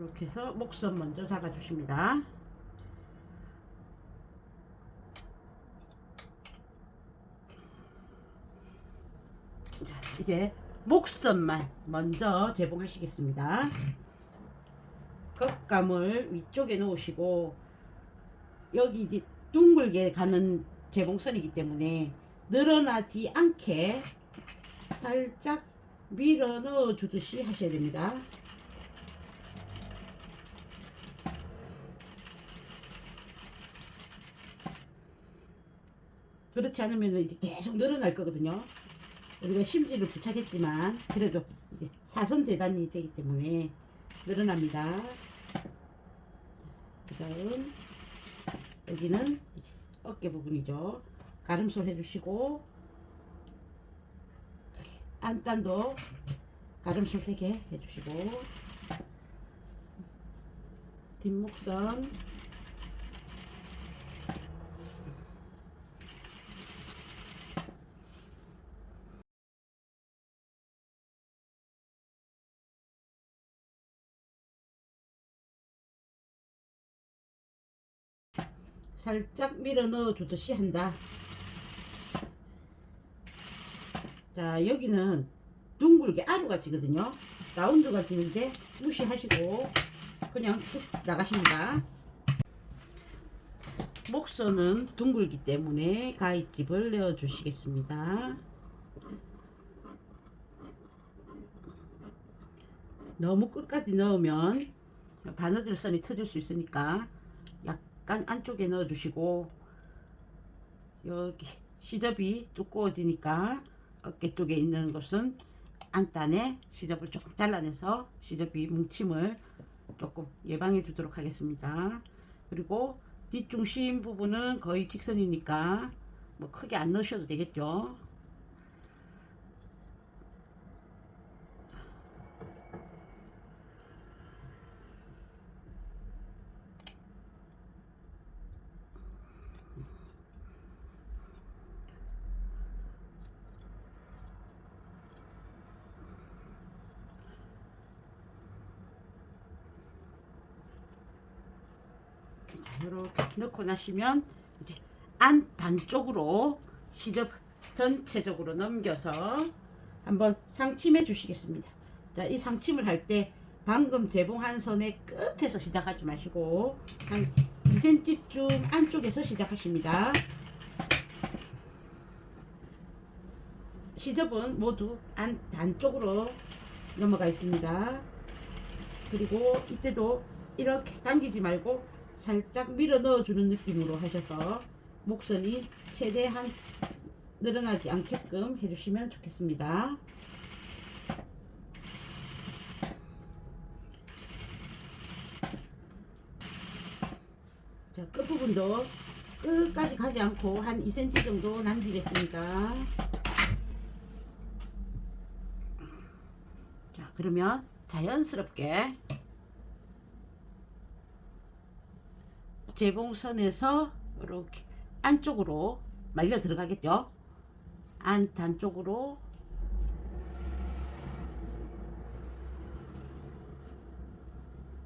이렇게 해서 목선 먼저 잡아 주십니다. 자, 이제 목선만 먼저 재봉하시겠습니다. 겉감을 위쪽에 놓으시고 여기 이제 둥글게 가는 재봉선이기 때문에 늘어나지 않게 살짝 밀어 넣어 주듯이 하셔야 됩니다. 그렇지 않으면 이제 계속 늘어날 거거든요. 우리가 심지를 부착했지만 그래도 이제 사선 재단이 되기 때문에 늘어납니다. 그 다음 여기는 이제 어깨 부분이죠. 가름솔 해주시고 안단도 가름솔 되게 해주시고 뒷목선 살짝 밀어 넣어 주듯이 한다. 자, 여기는 둥글게 아루가 지거든요. 라운드가 지는데 무시하시고 그냥 쭉 나가십니다. 목선은 둥글기 때문에 가위집을 내어 주시겠습니다. 너무 끝까지 넣으면 바느질 선이 터질 수 있으니까 약간 안쪽에 넣어 주시고 여기 시접이 두꺼워지니까 어깨 쪽에 있는 것은 안단에 시접을 조금 잘라내서 시접이 뭉침을 조금 예방해 주도록 하겠습니다. 그리고 뒷중심 부분은 거의 직선이니까 뭐 크게 안 넣으셔도 되겠죠. 넣고 나시면 이제 안 단 쪽으로 시접 전체적으로 넘겨서 한번 상침해 주시겠습니다. 자, 이 상침을 할 때 방금 재봉한 선의 끝에서 시작하지 마시고 한 2cm쯤 안쪽에서 시작하십니다. 시접은 모두 안 단쪽으로 넘어가 있습니다. 그리고 이때도 이렇게 당기지 말고 살짝 밀어 넣어주는 느낌으로 하셔서 목선이 최대한 늘어나지 않게끔 해주시면 좋겠습니다. 자, 끝부분도 끝까지 가지 않고 한 2cm 정도 남기겠습니다. 자, 그러면 자연스럽게 재봉선에서 이렇게 안쪽으로 말려 들어가겠죠. 안 단쪽으로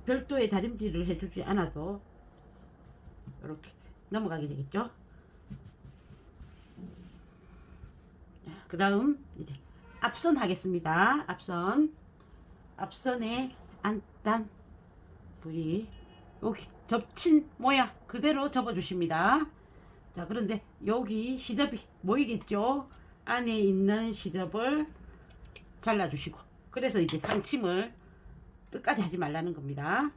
별도의 다림질을 해주지 않아도 이렇게 넘어가게 되겠죠. 그 다음 이제 앞선 하겠습니다. 앞선 앞선에 안단 부위 여기 접친 모양 그대로 접어주십니다. 자 그런데 여기 시접이 보이겠죠? 안에 있는 시접을 잘라주시고 그래서 이제 상침을 끝까지 하지 말라는 겁니다.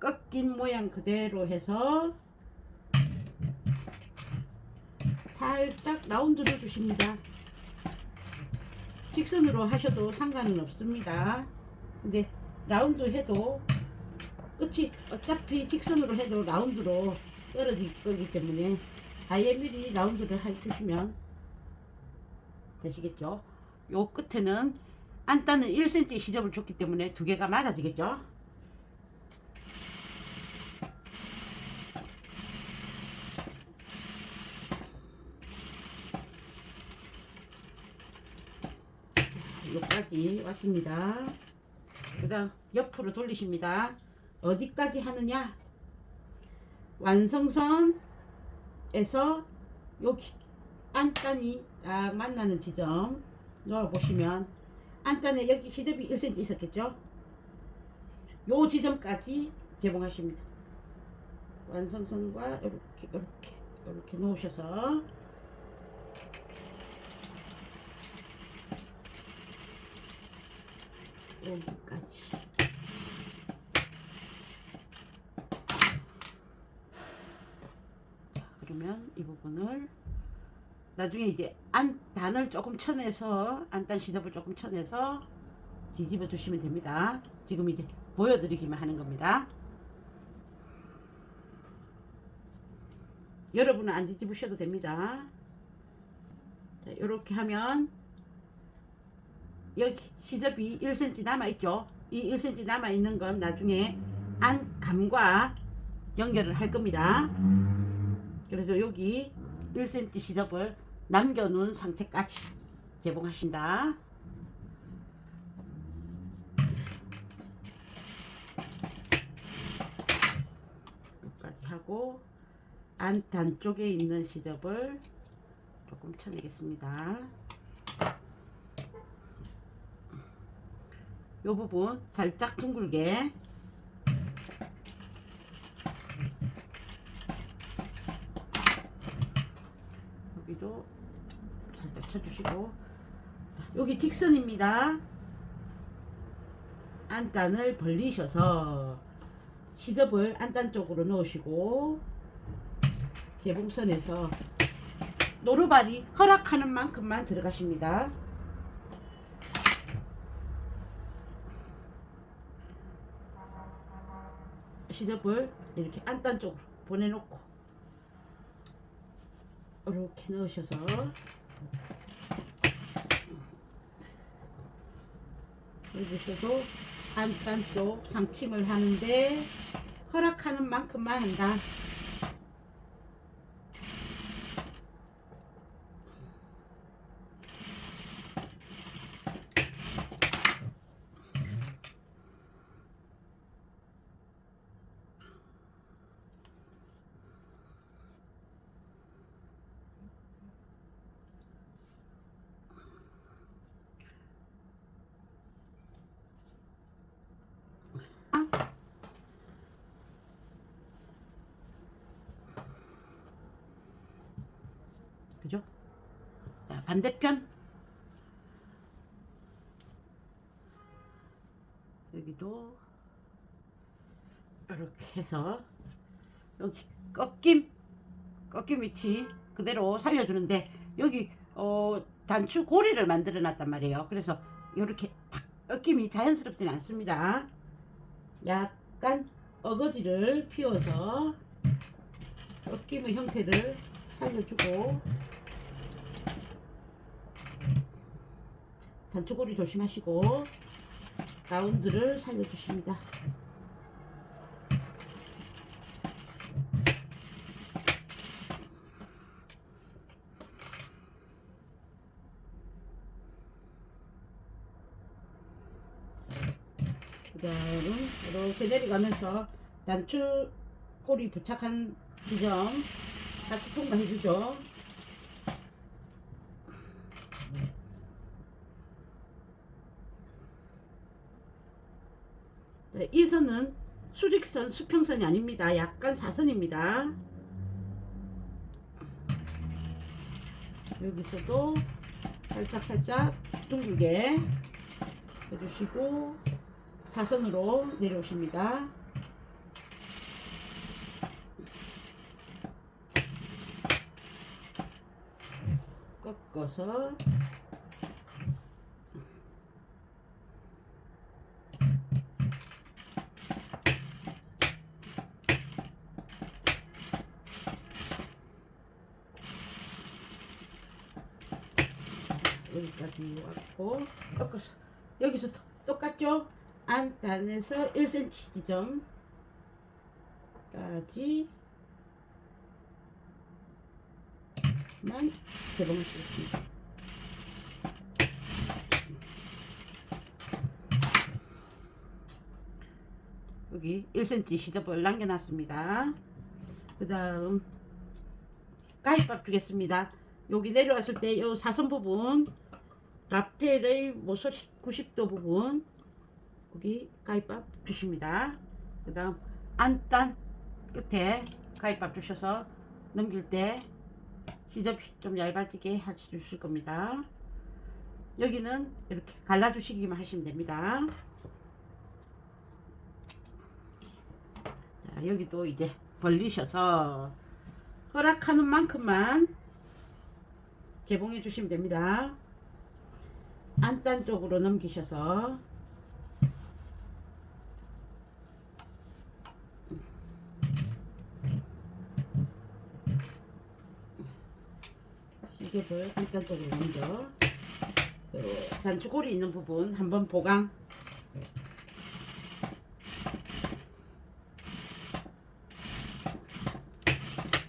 꺾인 모양 그대로 해서 살짝 라운드를 주십니다. 직선으로 하셔도 상관은 없습니다. 근데 라운드 해도 끝이 어차피 직선으로 해도 라운드로 떨어질 거기 때문에 아예 미리 라운드를 해주시면 되시겠죠. 요 끝에는 안단은 1cm 시접을 줬기 때문에 두 개가 맞아지겠죠. 여기까지 왔습니다. 그 그다음 옆으로 돌리십니다. 어디까지 하느냐? 완성선에서 여기 안단이 딱 만나는 지점 놓아 보시면 안단에 여기 시접이 1cm 있었겠죠? 요 지점까지 재봉하십니다. 완성선과 이렇게 이렇게 이렇게 놓으셔서 여기까지 자 그러면 이 부분을 나중에 이제 안 단을 조금 쳐내서 안단 시접을 조금 쳐내서 뒤집어 주시면 됩니다. 지금 이제 보여드리기만 하는 겁니다. 여러분은 안 뒤집으셔도 됩니다. 자, 이렇게 하면 여기 시접이 1cm 남아있죠? 이 1cm 남아있는 건 나중에 안감과 연결을 할 겁니다 그래서 여기 1cm 시접을 남겨놓은 상태까지 재봉하신다. 여기까지 하고 안 단 쪽에 있는 시접을 조금 쳐내겠습니다. 요 부분 살짝 둥글게 여기도 살짝 쳐주시고. 여기 직선입니다. 안단을 벌리셔서 시접을 안단 쪽으로 넣으시고 재봉선에서 노루발이 허락하는 만큼만 들어가십니다. 시접을 이렇게 안단 쪽으로 보내놓고 이렇게 넣으셔서 여기서도 안단 쪽 상침을 하는데 허락하는 만큼만 한다. 그죠? 자, 반대편? 여기도 이렇게 해서 여기 꺾임 꺾임 위치 그대로 살려주는데 여기 어 단추 고리를 만들어 놨단 말이에요. 그래서 이렇게 탁 꺾임이 자연스럽지는 않습니다. 약간 어거지를 피워서 꺾임의 형태를 살려주고 단추고리 조심하시고 라운드를 살려주십니다. 그 다음은 이렇게 내려가면서 단추고리 부착한 지점 같이 통과해주죠. 이 선은 수직선, 수평선이 아닙니다. 약간 사선입니다. 여기서도 살짝 살짝 둥글게 해주시고 사선으로 내려오십니다. 꺾어서 여기까지 왔고 꺾어서 여기서 도- 똑같죠? 안단에서 1cm 지점까지 만 재봉을 시겠습니다. 여기 1cm 시접을 남겨놨습니다. 그 다음 가위밥 주겠습니다. 여기 내려왔을 때 이 사선 부분 라펠의 모서리 90도 부분 여기 가위밥 주십니다. 그 다음 안단 끝에 가위밥 주셔서 넘길 때 시접이 좀 얇아지게 해주실 겁니다. 여기는 이렇게 갈라주시기만 하시면 됩니다. 자, 여기도 이제 벌리셔서 허락하는 만큼만 개봉해 주시면 됩니다. 안단 쪽으로 넘기셔서. 시계를 안단 쪽으로 넘겨 요 단추골이 있는 부분 한번 보강.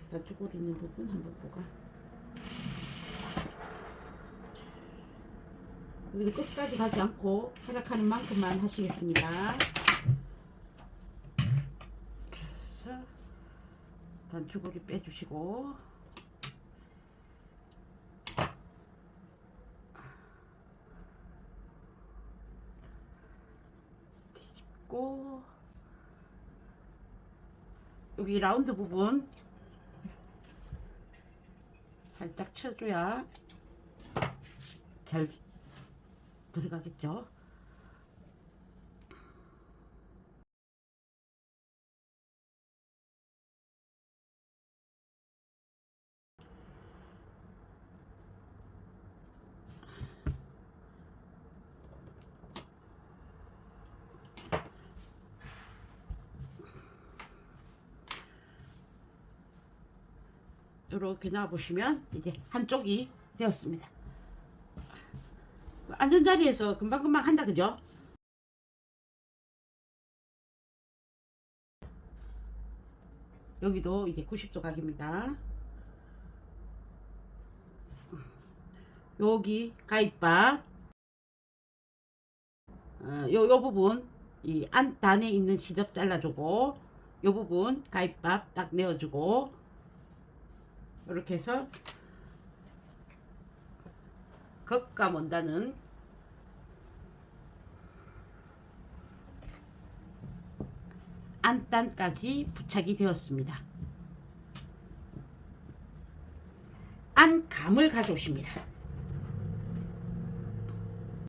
단추골이 있는 부분 한번 보강 여기도 끝까지 가지 않고 허락하는 만큼만 하시겠습니다. 그래서 단추골이 빼주시고. 뒤집고. 여기 라운드 부분 살짝 쳐줘야 잘 들어가겠죠. 이렇게 놔보시면 이제 한쪽이 되었습니다. 앉은 자리에서 금방금방 한다 그죠? 여기도 이제 90도 각입니다. 여기 가입밥 어, 요, 요 부분 이 안단에 있는 시접 잘라주고 요 부분 가입밥 딱 내어주고 이렇게 해서 겉감 원단은 안단까지 부착이 되었습니다. 안감을 가져오십니다.